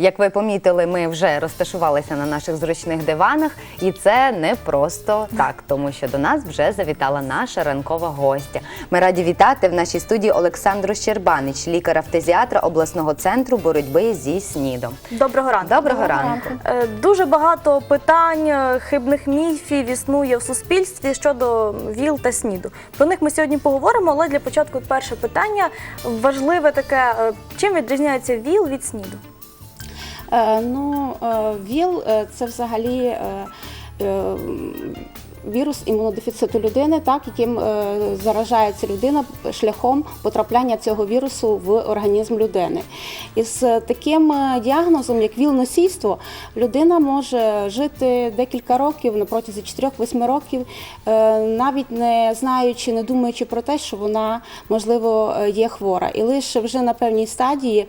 Як ви помітили, ми вже розташувалися на наших зручних диванах, і це не просто так, тому що до нас вже завітала наша ранкова гостя. Ми раді вітати в нашій студії Олександру Щербанич, лікаря-фтезіатра обласного центру боротьби зі СНІДом. Доброго ранку. Доброго ранку. Е, Дуже багато питань, е, хибних міфів існує в суспільстві щодо ВІЛ та СНІДу. Про них ми сьогодні поговоримо, але для початку перше питання важливе таке: е, чим відрізняється ВІЛ від СНІДу? Е, Ну, е, ВІЛ е, це взагалі вірус імунодефіциту людини, так, яким е, заражається людина шляхом потрапляння цього вірусу в організм людини. І з таким е, діагнозом, як ВІЛ-носійство, людина може жити декілька років на протязі 4-8 років, е, навіть не знаючи, не думаючи про те, що вона можливо є хвора. І лише вже на певній стадії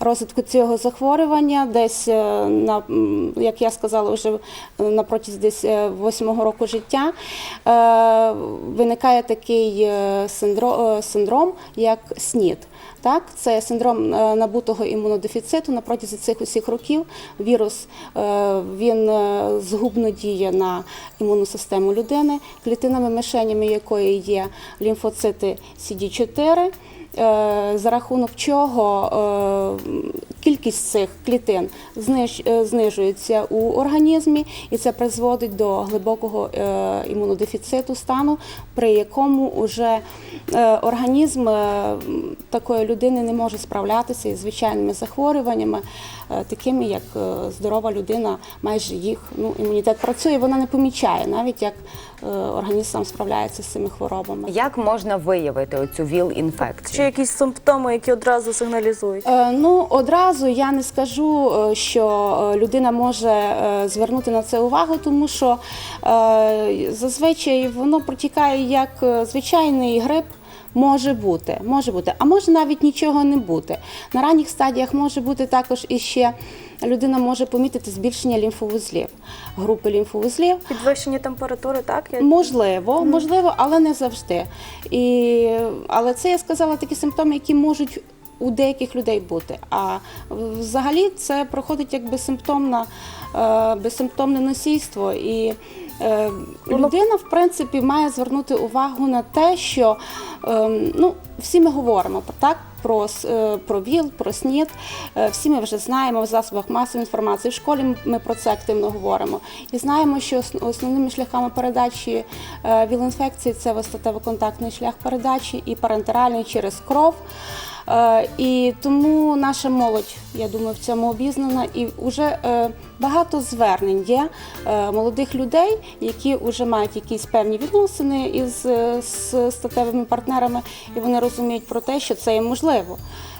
розвитку цього захворювання, десь на як я сказала, вже на протязі десь восьмого року життя е, виникає такий е, е, синдром, як СНІД. Так, це синдром набутого імунодефіциту на протязі цих усіх років. Вірус він згубно діє на імунну систему людини, клітинами мишенями якої є лімфоцити CD4 е, за рахунок чого е, кількість цих клітин е, знижується у організмі, і це призводить до глибокого е, імунодефіциту стану, при якому вже е, організм е, такої людини не може справлятися із звичайними захворюваннями, е, такими як е, здорова людина, майже їх ну, імунітет працює, вона не помічає навіть як е, організм сам справляється з цими хворобами. Як можна виявити оцю ВІЛ-інфекцію? Якісь симптоми, які одразу сигналізують? Е, Ну, одразу я не скажу, е, що е, людина може е, звернути на це увагу, тому що е, зазвичай воно протікає як звичайний грип. Може бути, може бути, а може навіть нічого не бути. На ранніх стадіях може бути також іще ще людина може помітити збільшення лімфовузлів, групи лімфовузлів. Підвищення температури, так? Можливо, можливо, але не завжди. І, але це я сказала такі симптоми, які можуть у деяких людей бути. А взагалі це проходить як безсимптомна, е, безсимптомне носійство. І е, людина, в принципі, має звернути увагу на те, що е, ну, всі ми говоримо так. Про, е, про ВІЛ, про СНІД. Е, Всі ми вже знаємо в засобах масової інформації. В школі ми про це активно говоримо. І знаємо, що основними шляхами передачі е, ВІЛ-інфекції це вистатево-контактний шлях передачі і парентеральний через кров. Е, І тому наша молодь, я думаю, в цьому обізнана. І вже е, багато звернень є е, молодих людей, які вже мають якісь певні відносини із статевими партнерами, і вони розуміють про те, що це є можливо.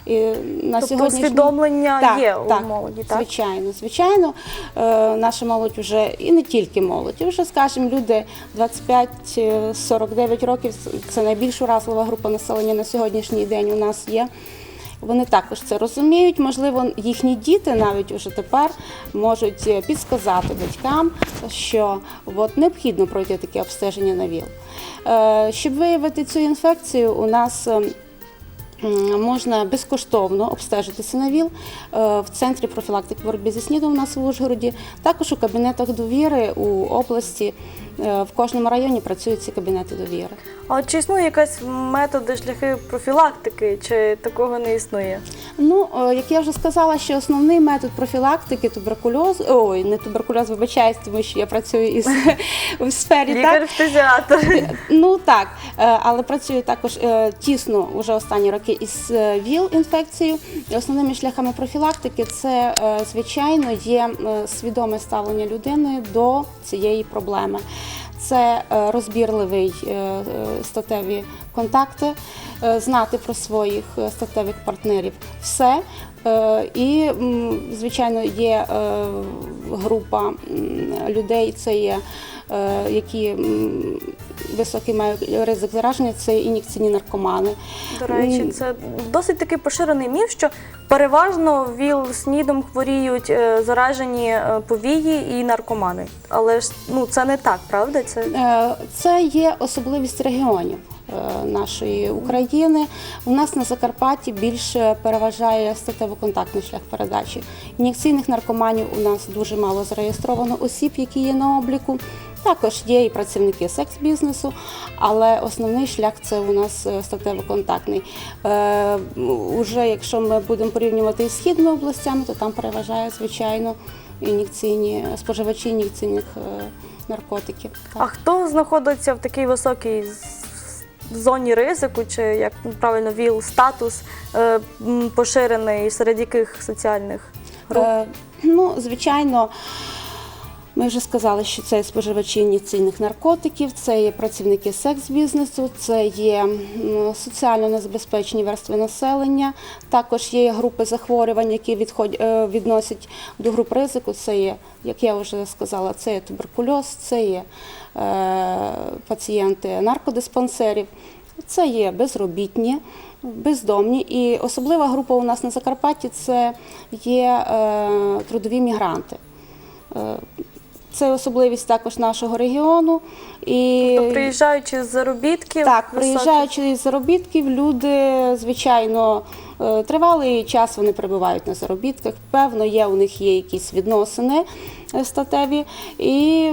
І на Тобто сьогоднішній- усвідомлення Так, є у так, молоді, так? Звичайно, звичайно. Е, наша молодь вже і не тільки молодь, і вже, скажімо, люди 25-49 років це найбільш уразлива група населення на сьогоднішній день у нас є. Вони також це розуміють. Можливо, їхні діти навіть уже тепер можуть е, підсказати батькам, що от необхідно пройти таке обстеження на ВІЛ. Е, Щоб виявити цю інфекцію, у нас ем, Можна безкоштовно обстежитися на ВІЛ е, в центрі профілактики боротьби зі СНІДом у нас в Ужгороді, також у кабінетах довіри у області. Е, В кожному районі працюють ці кабінети довіри. А от чи існує якась методи, шляхи профілактики, чи такого не існує? Ну, е, як я вже сказала, що основний метод профілактики туберкульоз, ой, не туберкульоз, вибачаюсь, тому що я працюю із в сфері так, Лікар-фтезіатр. Ну так, е, але працюю також е, тісно вже останні роки із е, ВІЛ-інфекцією. Основними шляхами профілактики це, е, звичайно, є е, свідоме ставлення людини до цієї проблеми. Це е, розбірливий е, е, статеві контакти, знати про своїх статевих партнерів все. І, звичайно, є група людей, це є, які високий мають ризик зараження, це ін'єкційні наркомани. До речі, це досить такий поширений міф, що переважно ВІЛ-СНІДом хворіють е, заражені е, повії і наркомани. Але ж ну це не так, правда? Це Е, Це є особливість регіонів е, нашої України. У нас на Закарпатті більше переважає статево-контактний шлях передачі. Ін'єкційних наркоманів у нас дуже мало зареєстровано осіб, які є на обліку. Також є і працівники секс-бізнесу, але основний шлях це у нас е, статево-контактний. Е, Уже якщо ми будемо порівнювати із східними областями, то там переважає звичайно ін'єкційні споживачі ін'єкційних е, наркотиків. а хто знаходиться в такій високій зоні ризику, чи як правильно ВІЛ статус е, поширений серед яких соціальних груп? Е, ну, звичайно, ми вже сказали, що це споживачі ін'єкційних наркотиків, це є працівники секс-бізнесу, це є соціально незабезпечені верстви населення. Також є групи захворювань, які е, відносять до груп ризику. Це є, як я вже сказала, це є туберкульоз, це є е, пацієнти наркодиспансерів. Це є безробітні, бездомні. І особлива група у нас на Закарпатті це є е, трудові мігранти. Е, Це особливість також нашого регіону. І Тобто, приїжджаючи з заробітків, так, приїжджаючи з заробітків, люди, звичайно, е, тривалий час вони перебувають на заробітках. Певно, є у них є якісь відносини е, статеві, і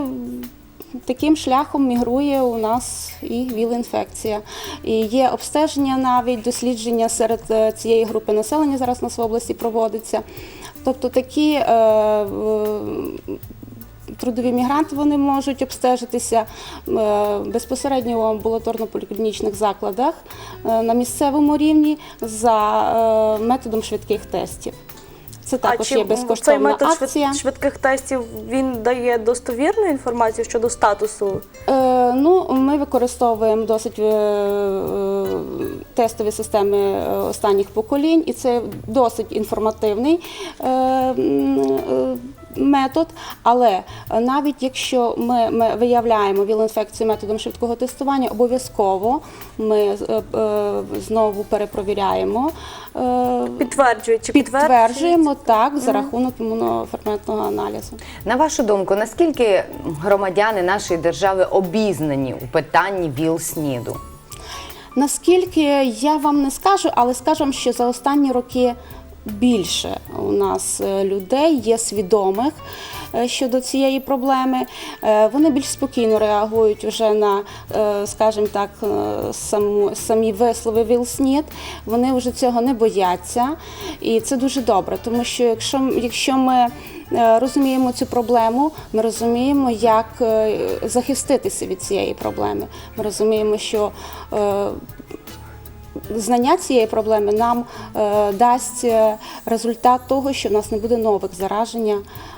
таким шляхом мігрує у нас і ВІЛ-інфекція. І є обстеження навіть дослідження серед е, цієї групи населення зараз у нас в області проводиться. Тобто такі е, трудові мігранти вони можуть обстежитися е, безпосередньо у амбулаторно-поліклінічних закладах е, на місцевому рівні за е, методом швидких тестів. Це також є цей безкоштовна метод швид- акція. швидких тестів він дає достовірну інформацію щодо статусу? Е, ну, ми використовуємо досить е, е, тестові системи останніх поколінь, і це досить інформативний е, е, метод. Але навіть якщо ми, ми виявляємо ВІЛ-інфекцію методом швидкого тестування, обов'язково ми е, е, знову перепровіряємо. е, Підтверджує Підтверджуємо так за рахунок імуноферментного аналізу. На вашу думку, наскільки громадяни нашої держави обізнані у питанні ВІЛ-СНІДу? Наскільки я вам не скажу, але скажу що за останні роки більше у нас е, людей є свідомих е, щодо цієї проблеми. Е, Вони більш спокійно реагують вже на, скажімо так, саму, самі вислови ВІЛ-СНІД. Вони вже цього не бояться, і це дуже добре, тому що якщо, якщо ми розуміємо цю проблему, ми розуміємо, як захиститися від цієї проблеми. Ми розуміємо, що знання цієї проблеми нам е, дасть е, результат того, що в нас не буде нових зараження,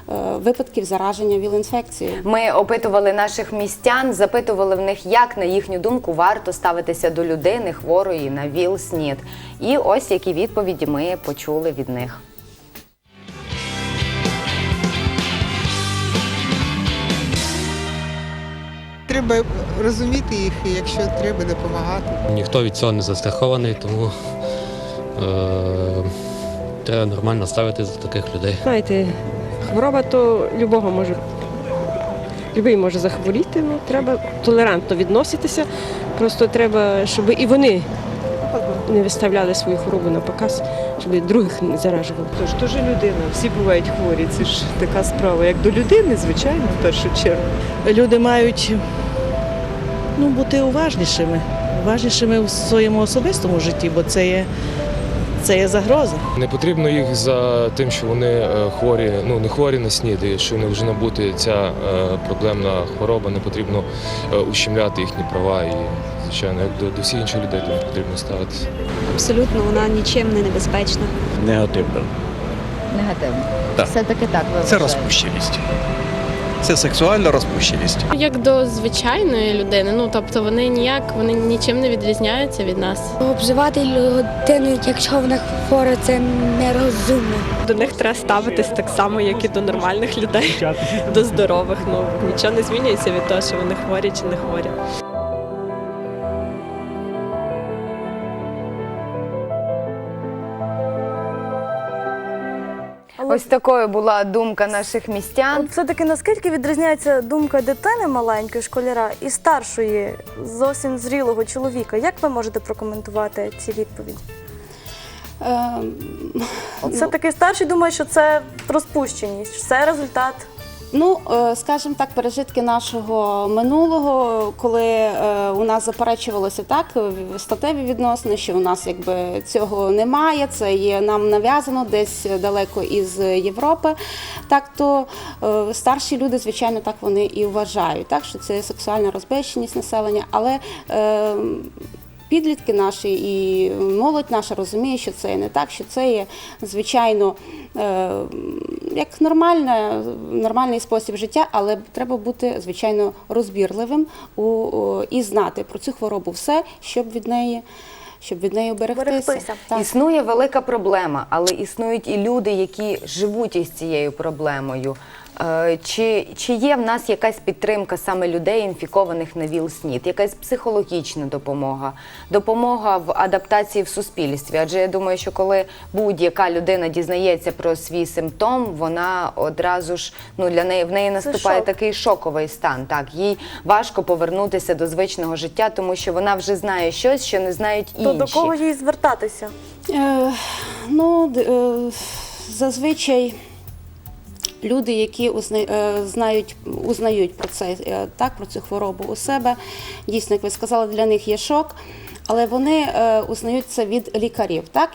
е, випадків зараження ВІЛ-інфекцією. Ми опитували наших містян, запитували в них, як на їхню думку варто ставитися до людини хворої на ВІЛ-СНІД. І ось які відповіді ми почули від них. Треба розуміти їх, і якщо треба допомагати. Ніхто від цього не застрахований, тому е, треба нормально ставитися до таких людей. Знаєте, хвороба то любого може. Любий може захворіти, ну треба толерантно відноситися. Просто треба, щоб і вони не виставляли свою хворобу на показ, щоб других не заражували. Тож теж людина, всі бувають хворі. Це ж така справа, як до людини, звичайно, в першу чергу. Люди мають ну, бути уважнішими, уважнішими в своєму особистому житті, бо це є, це є загроза. Не потрібно їх за тим, що вони е, хворі, ну не хворі на снід, і що не вже набути ця е, проблемна хвороба, не потрібно е, ущемляти їхні права і, звичайно, як до, до всіх інших людей тому потрібно ставитися. Абсолютно, вона нічим не небезпечна. Негативно. Негативно. Так. Все-таки так ви Це розпущеність. Це сексуальна розпущеність. Як до звичайної людини, ну тобто вони ніяк вони нічим не відрізняються від нас. Обживати людину, якщо вона хвора, це нерозумно. До них треба ставитись так само, як і до нормальних людей, до здорових. Ну нічого не змінюється від того, що вони хворі чи не хворі. Ось такою була думка наших містян. все-таки наскільки відрізняється думка дитини маленької школяра і старшої, зовсім зрілого чоловіка? Як ви можете прокоментувати ці відповіді? Ем, От все-таки старший думає, що це розпущеність, що це результат. Ну, е, скажімо так, пережитки нашого минулого, коли е, у нас заперечувалося так статеві відносини, що у нас якби цього немає, це є нам нав'язано десь далеко із Європи. Так то е, старші люди, звичайно, так вони і вважають, так що це сексуальна розбещеність населення, але е, Підлітки наші і молодь наша розуміє, що це не так, що це є звичайно е, як нормальне, нормальний спосіб життя, але треба бути звичайно розбірливим у, у- і знати про цю хворобу все, щоб від неї, щоб від неї оберегтися. Берегтися. Так. Існує велика проблема, але існують і люди, які живуть із цією проблемою. Е, Чи, чи є в нас якась підтримка саме людей, інфікованих на ВІЛ-СНІД, якась психологічна допомога, допомога в адаптації в суспільстві? Адже я думаю, що коли будь-яка людина дізнається про свій симптом, вона одразу ж ну для неї в неї наступає шок. такий шоковий стан. Так, їй важко повернутися до звичного життя, тому що вона вже знає щось, що не знають інші. То до кого їй звертатися? Е, ну, е, зазвичай люди, які е, знають, узнають про це, е, так, про цю хворобу у себе, дійсно, як ви сказали, для них є шок. Але вони е, узнають це від лікарів, так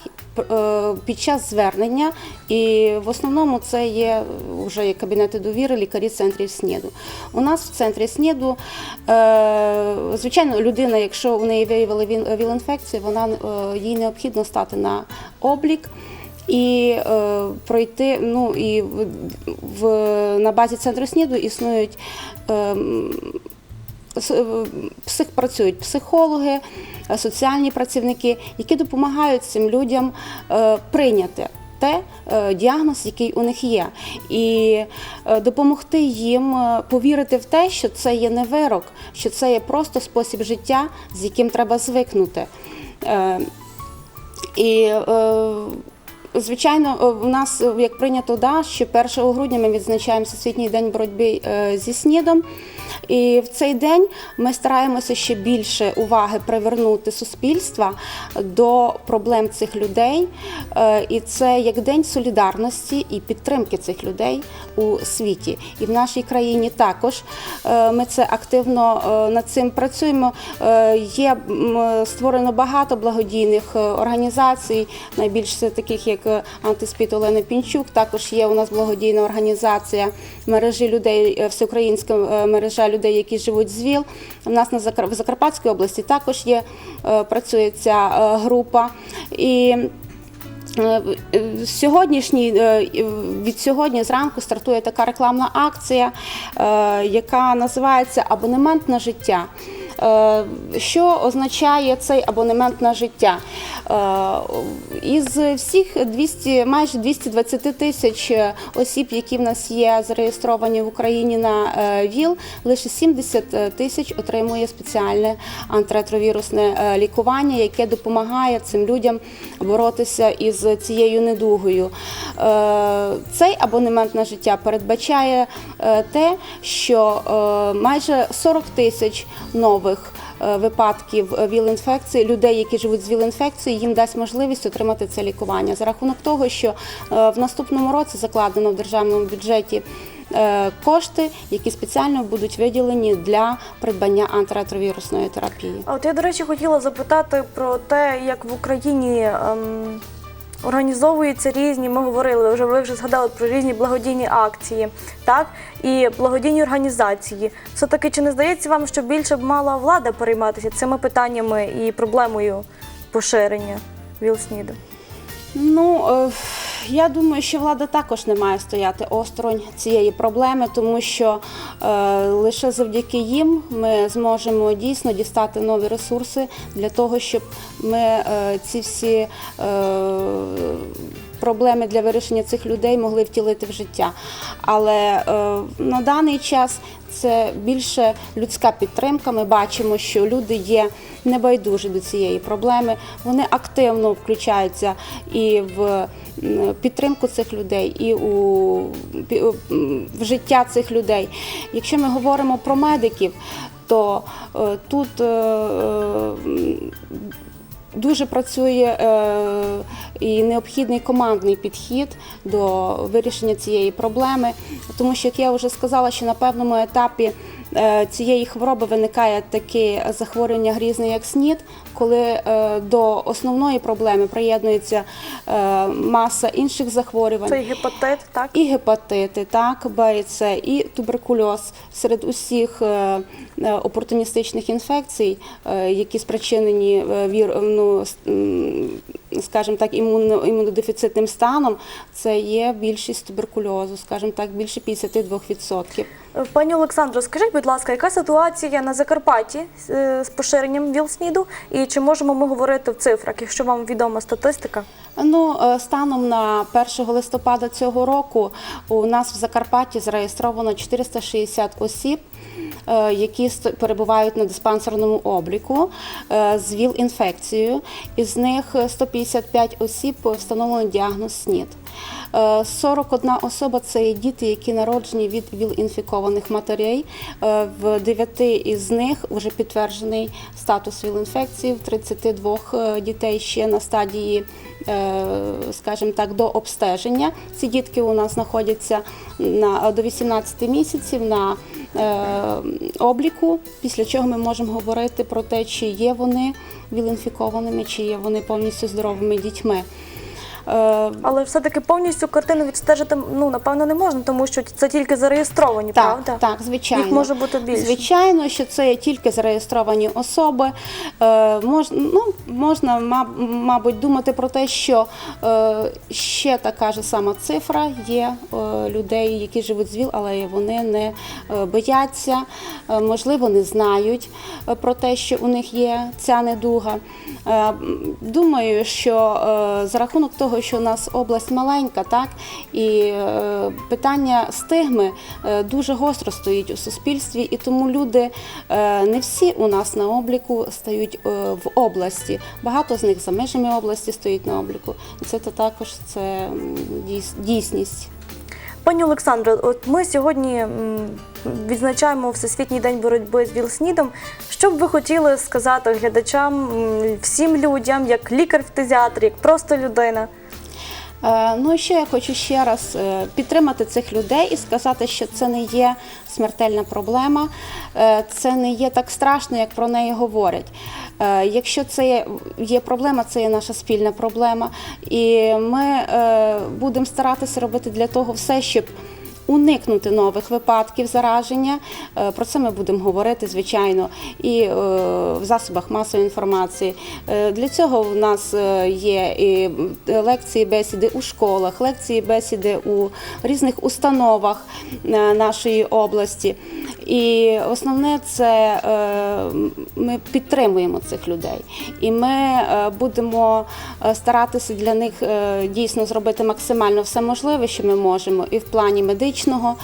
під час звернення, і в основному це є вже кабінети довіри, лікарі центрів СНІДу. У нас в центрі СНІДу, звичайно, людина, якщо у неї виявили віл- віл-інфекцію, вона їй необхідно стати на облік. І е, пройти, ну і в, в на базі центру СНІДу існують е, е, працюють психологи, е, соціальні працівники, які допомагають цим людям е, прийняти те е, діагноз, який у них є, і допомогти їм повірити в те, що це є не вирок, що це є просто спосіб життя, з яким треба звикнути. І Звичайно, е, у нас е, як прийнято, да, що 1 грудня ми відзначаємо Всесвітній день боротьби е, зі СНІДом. І в цей день ми стараємося ще більше уваги привернути суспільства до проблем цих людей. І це як день солідарності і підтримки цих людей у світі. І в нашій країні також ми це активно над цим працюємо. Є створено багато благодійних організацій, найбільше таких як антиспід Олени Пінчук. Також є у нас благодійна організація мережі людей, е, всеукраїнська е, мережа людей, які живуть з ВІЛ. У нас на в Закарпатській області також є е, працює ця група. І Сьогоднішній від сьогодні зранку стартує така рекламна акція, яка називається Абонемент на життя. Е, Що означає цей абонемент на життя? Е, Із всіх 200, майже 220 тисяч осіб, які в нас є зареєстровані в Україні на е, ВІЛ, лише 70 тисяч отримує спеціальне антиретровірусне е, лікування, яке допомагає цим людям боротися із цією недугою. Е, Цей абонемент на життя передбачає е, те, що е, майже 40 тисяч нових е, випадків ВІЛ-інфекції, людей, які живуть з ВІЛ-інфекцією, їм дасть можливість отримати це лікування за рахунок того, що е, в наступному році закладено в державному бюджеті. е, Кошти, які спеціально будуть виділені для придбання антиретровірусної терапії. От я, до речі, хотіла запитати про те, як в Україні ем, організовуються різні, ми говорили, вже ви вже згадали про різні благодійні акції, так? І благодійні організації. Все-таки чи не здається вам, що більше б мала влада перейматися цими питаннями і проблемою поширення ВІЛ-СНІДу? Ну е, я думаю, що влада також не має стояти осторонь цієї проблеми, тому що е, лише завдяки їм ми зможемо дійсно дістати нові ресурси для того, щоб ми е, ці всі. Проблеми для вирішення цих людей могли втілити в життя. Але на даний час це більше людська підтримка. Ми бачимо, що люди є небайдужі до цієї проблеми. Вони активно включаються і в підтримку цих людей, і у в життя цих людей. Якщо ми говоримо про медиків, то е, тут е, е, Дуже працює е, і необхідний командний підхід до вирішення цієї проблеми, тому що, як я вже сказала, що на певному етапі цієї хвороби виникає таке захворювання грізне, як СНІД, коли е, до основної проблеми приєднується е, маса інших захворювань. Це і гепатит, так? І гепатити, так, Б і С, і туберкульоз серед усіх е, е, опортуністичних інфекцій, е, які спричинені е, вір, ну, скажімо так, імунодефіцитним станом, це є більшість туберкульозу, скажімо так, більше 52%. Пані Олександро, скажіть, будь ласка, яка ситуація на Закарпатті е, з поширенням ВІЛ-СНІДу? І чи можемо ми говорити в цифрах, якщо вам відома статистика? Ну, е, станом на 1 листопада цього року у нас в Закарпатті зареєстровано 460 осіб, е, які перебувають на диспансерному обліку з ВІЛ-інфекцією. Із них 155 осіб встановлено діагноз СНІД. Е, 41 особа це діти, які народжені від ВІЛ-інфікованих матерей. Е, В 9 із них вже підтверджений статус ВІЛ-інфекції, в 32 е, дітей ще на стадії, е, скажімо так, до обстеження. Ці дітки у нас знаходяться на, до 18 місяців на е, обліку, після чого ми можемо говорити про те, чи є вони ВІЛ-інфікованими, чи є вони повністю здоровими дітьми. Е, Але все-таки повністю картину відстежити ну напевно не можна, тому що це тільки зареєстровані, Так, правда? так, звичайно. Їх може бути більше. Звичайно, що це тільки зареєстровані особи. Е, мож, ну, можна, мабуть, думати про те, що е, ще така ж сама цифра є е, людей, які живуть з ВІЛ, але вони не бояться, е, можливо, не знають про те, що у них є ця недуга. Е, Думаю, що е, за рахунок того, що у нас область маленька, так і е, питання стигми е, дуже гостро стоїть у суспільстві, і тому люди е, не всі у нас на обліку стають в області. Багато з них за межами області стоїть на обліку. Це то також це дійс- дійсність. Пані Олександро, от ми сьогодні відзначаємо Всесвітній день боротьби з ВІЛ-СНІДом. Що б ви хотіли сказати глядачам, всім людям, як лікар-фтизіатр, як просто людина? Е, Ну і ще я хочу ще раз е, підтримати цих людей і сказати, що це не є смертельна проблема, е, це не є так страшно, як про неї говорять. Якщо це є- проблема, це є наша спільна проблема, і ми будемо старатися робити для того все, щоб. Уникнути нових випадків зараження. Е, Про це ми будемо говорити, звичайно, і е, в засобах масової інформації. Е, Для цього в нас є і лекції, бесіди у школах, лекції, бесіди у різних установах нашої області. І основне це ми підтримуємо цих людей. І ми будемо старатися для них дійсно зробити максимально все можливе, що ми можемо, і в плані медичного,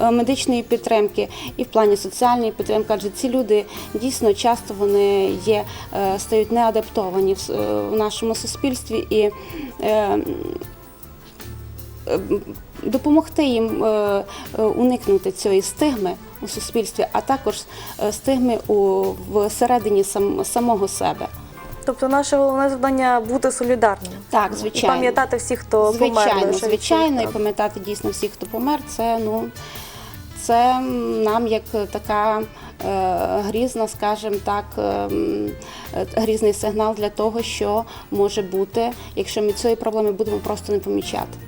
е, медичної підтримки, і в плані соціальної підтримки. Адже ці люди дійсно часто вони є, е, стають неадаптовані в, е, в нашому суспільстві і. Допомогти їм уникнути цієї стигми у суспільстві, а також стигми у всередині сам, самого себе. Тобто наше головне завдання бути солідарним. Так, І пам'ятати всіх, хто помер. звичайно, звичайно, і пам'ятати дійсно всіх, хто помер. Це ну це нам як така е, грізна, скажімо так, е, грізний сигнал для того, що може бути, якщо ми цієї проблеми будемо просто не помічати.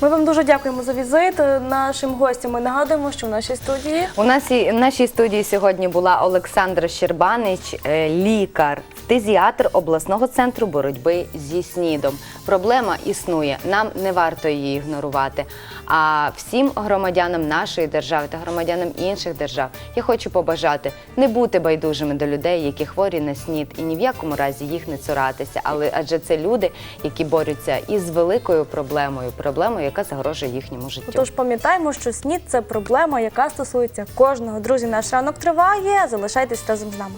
Ми вам дуже дякуємо за візит. Нашим гостям ми нагадуємо, що в нашій студії У нас і в нашій студії сьогодні була Олександра Щербанич, е, лікар, фтизіатр обласного центру боротьби зі снідом. Проблема існує. Нам не варто її ігнорувати. А всім громадянам нашої держави та громадянам інших держав я хочу побажати не бути байдужими до людей, які хворі на снід, і ні в якому разі їх не цуратися. Але адже це люди, які борються із великою проблемою, проблемою, яка загрожує їхньому життю. Тож пам'ятаємо, що снід це проблема, яка стосується кожного. Друзі, наш ранок триває. Залишайтесь разом з нами.